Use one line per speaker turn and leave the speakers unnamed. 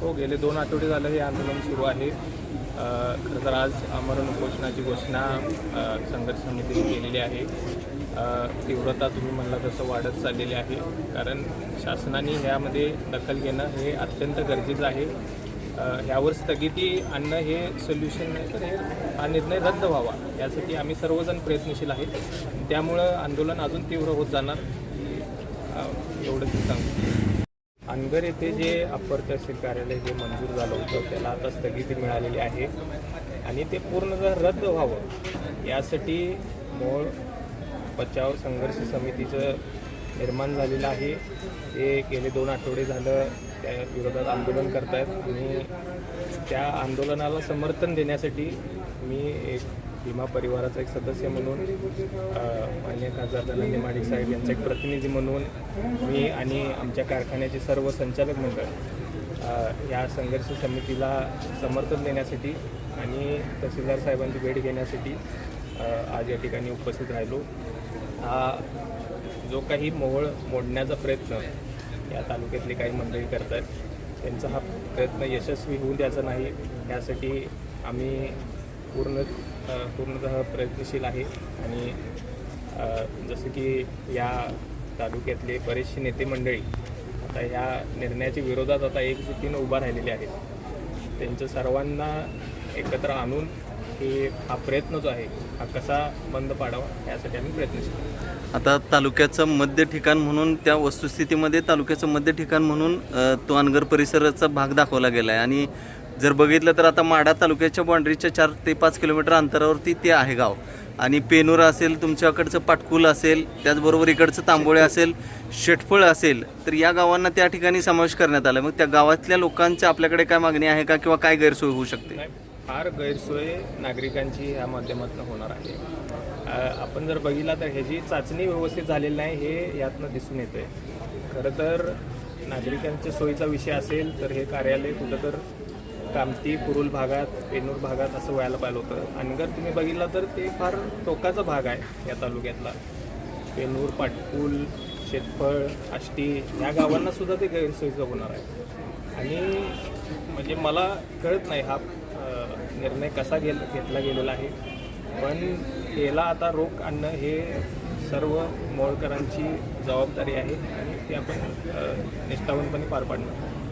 हो गेले दोन आठवडे झालं हे आंदोलन सुरू आहे. खरं तर आज आमरण उपोषणाची घोषणा संघर्ष समितीने केलेली आहे. तीव्रता तुम्ही म्हणला तसं वाढत चाललेली आहे. कारण शासनाने ह्यामध्ये दखल घेणं हे अत्यंत गरजेचं आहे. ह्यावर स्थगिती आणणं हे सोल्युशन नाही तर हे हा निर्णय रद्द व्हावा यासाठी आम्ही सर्वजण प्रयत्नशील आहेत. त्यामुळं आंदोलन अजून तीव्र होत जाणार. एवढंच सांगतो. अनगर येथे जे अप्पर तहसील कार्यालय जे मंजूर झालं होतं त्याला आता स्थगिती मिळालेली आहे. आणि ते पूर्णतः रद्द व्हावं यासाठी मोळ बचाव संघर्ष समितीचं निर्माण झालेलं आहे. ते गेले दोन आठवडे झालं त्या विरोधात आंदोलन करत आहेत आणि त्या आंदोलनाला समर्थन देण्यासाठी मी एक भीमा परिवाराचा एक सदस्य म्हणून अ, माननीय खासदार धनंजय माडिक साहेब यांचा एक प्रतिनिधी म्हणून मी आणि आमच्या कारखान्याचे सर्व संचालक मंडळ या संघर्ष समितीला समर्थन देण्यासाठी आणि तहसीलदार साहेबांची भेट घेण्यासाठी आज या ठिकाणी उपस्थित राहिलो. हा जो काही मोहळ मोडण्याचा प्रयत्न या तालुक्यातली काही मंडळी करतात त्यांचा हा प्रयत्न यशस्वी होऊ द्यायचा नाही यासाठी आम्ही पूर्ण पूर्णतः प्रयत्नशील आहे. आणि जसं की या तालुक्यातले बरेचसे नेते मंडळी आता ह्या निर्णयाच्या विरोधात आता एकजुटीनं उभा राहिलेले आहेत. त्यांचं सर्वांना एकत्र आणून हे हा प्रयत्न जो आहे हा कसा बंद पाडावा यासाठी आम्ही प्रयत्नशील.
आता तालुक्याचं मध्य ठिकाण म्हणून त्या वस्तुस्थितीमध्ये तालुक्याचं मध्य ठिकाण म्हणून तो अनगर परिसराचा भाग दाखवला गेला आहे आणि जर बघितलं तर आता माढा तालुक्याच्या बाँड्रीच्या चार ते पाच किलोमीटर अंतरावरती ते आहे गाव. आणि पेनूर असेल तुमच्याकडचं पाटकुल असेल त्याचबरोबर इकडचं तांबोळे असेल शेटफळ असेल तर या गावांना त्या ठिकाणी समावेश करण्यात आला. मग त्या गावातल्या लोकांच्या आपल्याकडे काय मागणी आहे का किंवा काय गैरसोय होऊ शकते?
फार गैरसोय नागरिकांची ह्या माध्यमातून होणार आहे. आपण जर बघितला तर ह्याची चाचणी व्यवस्थित झालेली नाही हे यातनं दिसून येतं आहे खरं तर नागरिकांच्या सोयीचा विषय असेल तर हे कार्यालय कुठं तर कामती कुरुल भागात पेनूर भागात असं व्हायला पाहिलं होतं. आणि जर तुम्ही बघितला तर ते फार टोकाचा भाग आहे या तालुक्यातला. पेनूर पाटपूल शेतफळ आष्टी या गावांना सुद्धा ते गैरसोयीचं होणार आहे. आणि म्हणजे मला कळत नाही हा निर्णय कसा गेल घेतला गेलेला आहे. पण याला आता रोख आणणं हे सर्व मोळकरांची जबाबदारी आहे आणि ती आपण निष्ठावंतपणे पार पाडणार.